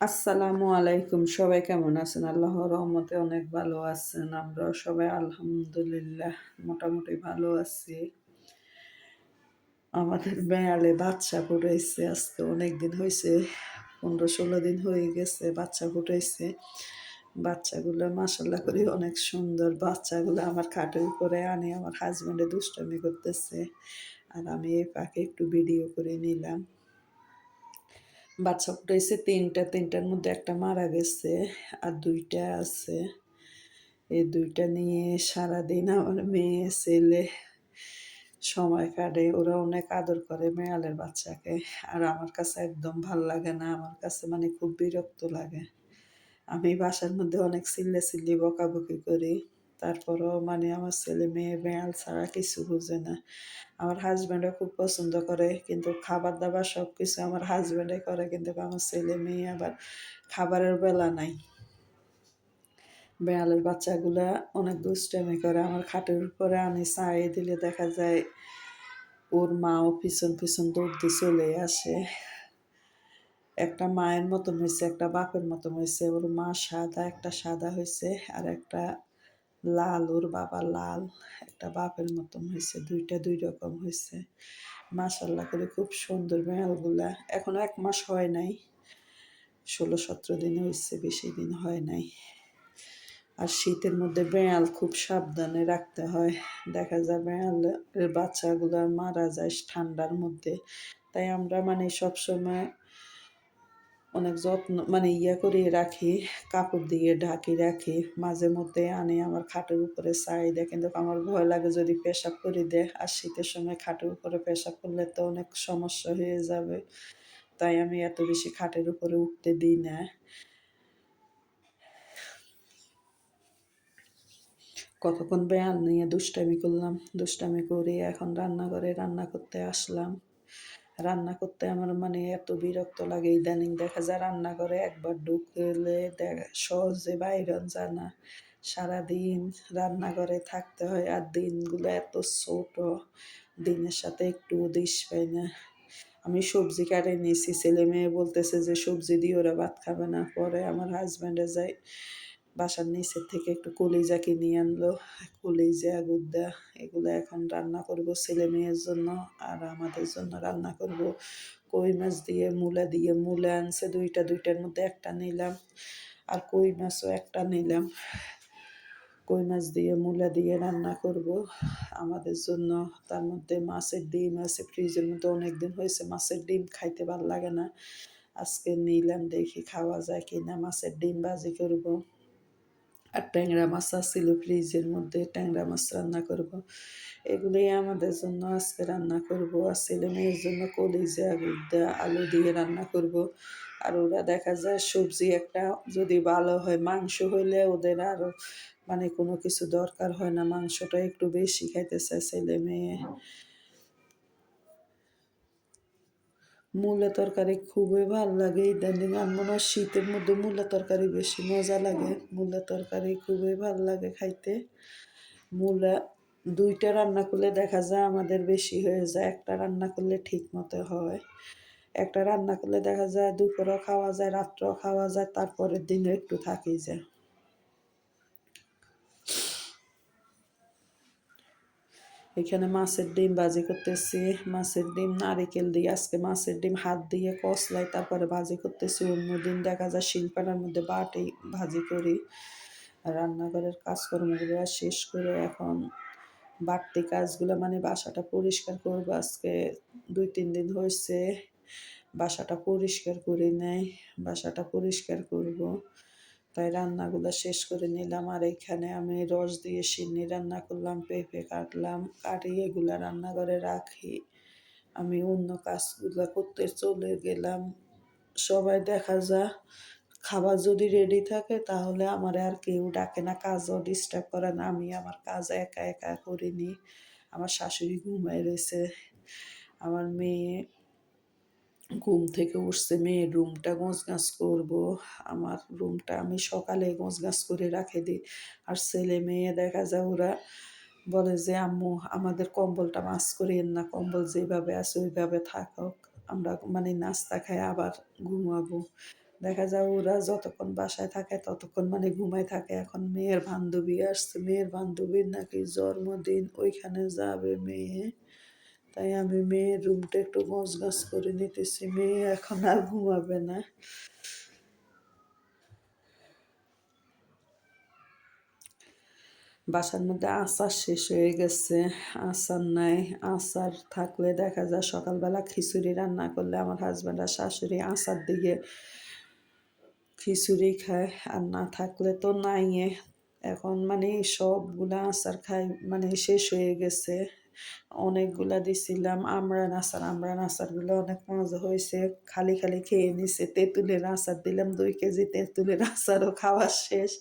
আসসালামু আলাইকুম। সবাই কেমন আছেন? আল্লাহর রহমতে অনেক ভালো আছেন। আমরা সবাই আলহামদুলিল্লাহ মোটামুটি ভালো আছি। আমাদের বেয়ালে বাচ্চা ফুটাইছে। আজকে অনেক দিন হয়েছে পনেরো ষোলো দিন হয়ে গেছে, বাচ্চা ফুটাইছে। বাচ্চাগুলো মাসাল্লাহ করে অনেক সুন্দর। বাচ্চাগুলো আমার খাটের উপরে আনি, আমার হাজব্যান্ডে দুষ্টামি করতেছে। আর আমি এই পাকে একটু ভিডিও করে নিলাম। বাচ্চা ফুটাইছে তিনটা, তিনটার মধ্যে একটা মারা গেছে আর দুইটা আছে। এই দুইটা নিয়ে সারাদিন আমার মেয়ে, ছেলে সময় কাটে, ওরা অনেক আদর করে মেয়ালের বাচ্চাকে। আর আমার কাছে একদম ভালো লাগে না, আমার কাছে মানে খুব বিরক্ত লাগে। আমি বাসার মধ্যে অনেক চিল্লে চিল্লি বকাবকি করি। তারপরও মানে আমার ছেলে মেয়ে বেড়াল ছাড়া কিছু বুঝে না। আমার হাজব্যান্ডও খুব পছন্দ করে, কিন্তু খাবার দাবার সব কিছু আমার হাজব্যান্ডে করে, কিন্তু আমার ছেলে মেয়ে আবার খাবারের বেলা নাই। বেড়ালের বাচ্চাগুলা অনেক দুষ্টামি করে, আমার খাটের উপরে আনি চাই দিলে দেখা যায় ওর মাও পিছন পিছন দৌড় দিয়ে চলে আসে। একটা মায়ের মতন হয়েছে একটা বাপের মতন হয়েছে ওর মা সাদা, একটা সাদা হয়েছে আর একটা লাল, ওর বাবা লাল। একটা বাপের মতন হয়েছে দুইটা দুই রকম হয়েছে মাসাল্লাহ করে খুব সুন্দর মেয়ালগুলা এখনও এক মাস হয় নাই। ষোলো, সতেরো দিন হয়েছে বেশি দিন হয় নাই। আর শীতের মধ্যে বেড়াল খুব সাবধানে রাখতে হয়। দেখা যায় বেড়ালের বাচ্চাগুলো মারা যায় ঠান্ডার মধ্যে। তাই আমরা মানে সবসময় অনেক যত্ন মানে ইয়া করে রাখি, কাপড় দিয়ে ঢাকি রাখি। মাঝে মধ্যে আনি আমার খাটের উপরে চাই দেয় কিন্তু আমার ভয় লাগে যদি পেশাব করে দেয়। আর শীতের সময় খাটের উপরে পেশাব করলে তো অনেক সমস্যা হয়ে যাবে। তাই আমি এত বেশি খাটের উপরে উঠতে দিই না। কতক্ষণ বেয়াল নিয়ে দুষ্টামি করলাম, দুষ্টামি করে এখন রান্নাঘরে রান্না করতে আসলাম। রান্না করতে আমার মানে এত বিরক্ত লাগে। ইদানিং দেখা যায় রান্না করে, একবার ঢুকলে সহজে বাইরে যায় না। সারাদিন রান্নাঘরে থাকতে হয় আর দিনগুলো এত ছোট, দিনের সাথে একটু দিস পাই না। আমি সবজি কাটে নিয়েছি ছেলে মেয়ে বলতেছে যে সবজি দিয়ে ওরা ভাত খাবে না। পরে আমার হাজব্যান্ডে যায় বাসার নিচের থেকে একটু কলিজা কিনে আনলো। কলিজা গুদ্দা এগুলো এখন রান্না করব ছেলে মেয়ের জন্য আর আমাদের জন্য রান্না করব। কই মাছ দিয়ে, মূলা দিয়ে, মূলা আনছে দুইটা, দুইটার মধ্যে একটা নিলাম আর কই মাছও একটা নিলাম। কই মাছ দিয়ে, মূলা দিয়ে রান্না করব। আমাদের জন্য তার মধ্যে মাছের ডিম আছে, ফ্রিজের মধ্যে অনেক দিন হয়েছে, মাছের ডিম খাইতে ভালো লাগে না। আজকে নিলাম, দেখি খাওয়া যায় কি না মাছের ডিম বাজি করব। আর ট্যাংরা মাছ ছিল ফ্রিজের মধ্যে, ট্যাংরা মাছ রান্না করব। এগুলোই আমাদের জন্য আজকে রান্না করব আর ছেলে মেয়ের জন্য কলিজা গুদ্দা আলু দিয়ে রান্না করব। আর ওরা দেখা যায় সবজি একটা যদি ভালো হয়, মাংস হইলে ওদের আরও মানে কোনো কিছু দরকার হয় না, মাংসটা একটু বেশি খাইতে চায় ছেলে মেয়ে মূলা তরকারি খুবই ভালো লাগে ইদানিং। হয় শীতের মধ্যে মূলা তরকারি বেশি মজা লাগে। মূলা তরকারি খুবই ভালো লাগে খাইতে। মূলা দুইটা রান্না করলে দেখা যায় আমাদের বেশি হয়ে যায়। একটা রান্না করলে ঠিক মতো হয়। একটা রান্না করলে দেখা যায় দুপুরও খাওয়া যায়, রাত্রেও খাওয়া যায়, তারপরের দিনও একটু থাকি যায়। এখানে মাছের ডিম ভাজি করতেছি, মাছের ডিম নারিকেল দিয়ে আজকে মাছের ডিম হাত দিয়ে কষলাই, তারপরে ভাজি করতেছি। অন্য দিন দেখা যায় শিলপাটার মধ্যে বাটি ভাজি করি, রান্নাঘরের কাজকর্মগুলো শেষ করে এখন বাড়তি কাজগুলো মানে বাসাটা পরিষ্কার করব। আজকে দুই, তিন দিন হয়েছে, বাসাটা পরিষ্কার করে নেয় বাসাটা পরিষ্কার করব। তাই রান্নাগুলো শেষ করে নিলাম। আর এখানে আমি রস দিয়ে সিন্নি রান্না করলাম, পেঁপে কাটলাম কাটিয়ে এগুলা রান্নাঘরে রাখি। আমি অন্য কাজগুলো করতে চলে গেলাম। সবাই দেখা যা খাবার যদি রেডি থাকে তাহলে আমার আর কেউ ডাকে না, কাজও ডিস্টার্ব করে না। আমি আমার কাজ একা একা করিনি। আমার শাশুড়ি ঘুমাই রয়েছে। আমার মেয়ে ঘুম থেকে উঠছে, মেয়ের রুমটা গাছ করব। আমার রুমটা আমি সকালে গাছ করে রাখে দিই। আর ছেলে মেয়ে দেখা যায় ওরা বলে যে, আম্মু, আমাদের কম্বলটা মাছ করিয়েন না, কম্বল যেভাবে আছে ওইভাবে থাকক। আমরা মানে নাস্তা খাই, আবার ঘুমাবো। দেখা যায় ওরা যতক্ষণ বাসায় থাকে, ততক্ষণ মানে ঘুমায় থাকে। এখন মেয়ের বান্ধবী আসছে, মেয়ের বান্ধবীর নাকি জন্মদিন, ওইখানে যাবে মেয়ে। তাই আমি মেয়ের রুমটা একটু গাছ করে নিতেছি। মেয়ে এখন আর ঘুমাবে না। বাসার মধ্যে আচার শেষ হয়ে গেছে, আচার নাই, আচার থাকলে দেখা যায় সকালবেলা খিচুড়ি রান্না করলে আমার হাজব্যান্ড আর শাশুড়ি আচার দিয়ে খিচুড়ি খায়, আর না থাকলে তো নাই এখন মানে সবগুলা আচার খাই মানে শেষ হয়ে গেছে। অনেকগুলা দিছিলাম, আমরান আচার, আমরান আচারগুলো অনেক মজা হয়েছে। খালি খালি খেয়ে নিছে, তেঁতুলের আচার দিলাম দুই কেজি, তেঁতুলের আচারও খাওয়া শেষ।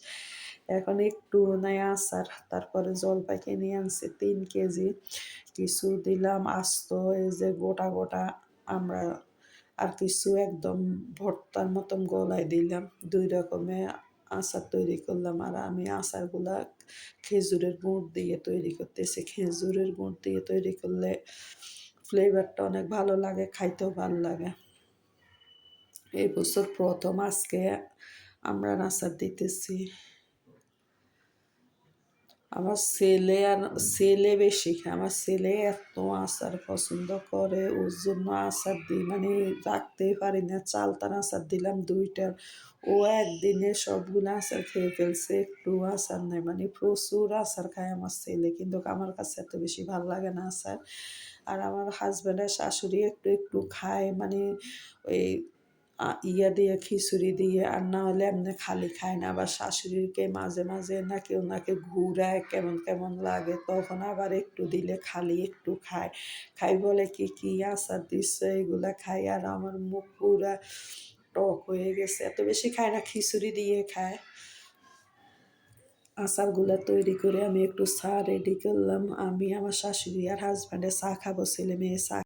এখন একটু নাই আচার, তারপরে জলপাই কিনে আনছে তিন কেজি। কিছু দিলাম আস্ত, এই যে গোটা গোটা আমরা আর কিছু একদম ভর্তার মতন গলায় দিলাম। দুই রকমের আচার তৈরি করলাম আর আমি আচারগুলা খেজুরের গুড় দিয়ে তৈরি করতেছি। খেজুরের গুড় দিয়ে তৈরি করলে ফ্লেভারটা অনেক ভালো লাগে, খাইতেও ভালো লাগে। এই বছর প্রথম আজকে আমরা আচার দিতেছি। আমার ছেলে আর ছেলে বেশি খায়। আমার ছেলে এত আচার পছন্দ করে, ওর জন্য আচার দিই মানে রাখতেই পারি না। চালতার আচার দিলাম দুইটার। ও একদিনে সবগুলো আচার খেয়ে ফেলছে, একটু আচার নেই মানে প্রচুর আচার খায় আমার ছেলে। কিন্তু আমার কাছে এত বেশি ভালো লাগে না আচার। আর আমার হাজব্যান্ডের শাশুড়ি একটু একটু খায় মানে ওই ইয়া দিয়ে খিচুড়ি দিয়ে, আর না হলে এমনি খালি খায় না, আবার শাশুড়িকে মাঝে মাঝে নাকি ওনাকে ঘুরায়, কেমন কেমন লাগে, তখন আবার একটু দিলে খালি একটু খায়। খাই বলে কি কি আচার দিচ্ছে, এগুলা খাই, আর আমার মুখ পুরা টক হয়ে গেছে। এত বেশি খায় না, খিচুড়ি দিয়ে খায়। আচারগুলো তৈরি করে আমি একটু চা রেডি করলাম। আমি আমার শাশুড়ি আর হাজব্যান্ডে চা খাব, ছেলে মেয়ে চা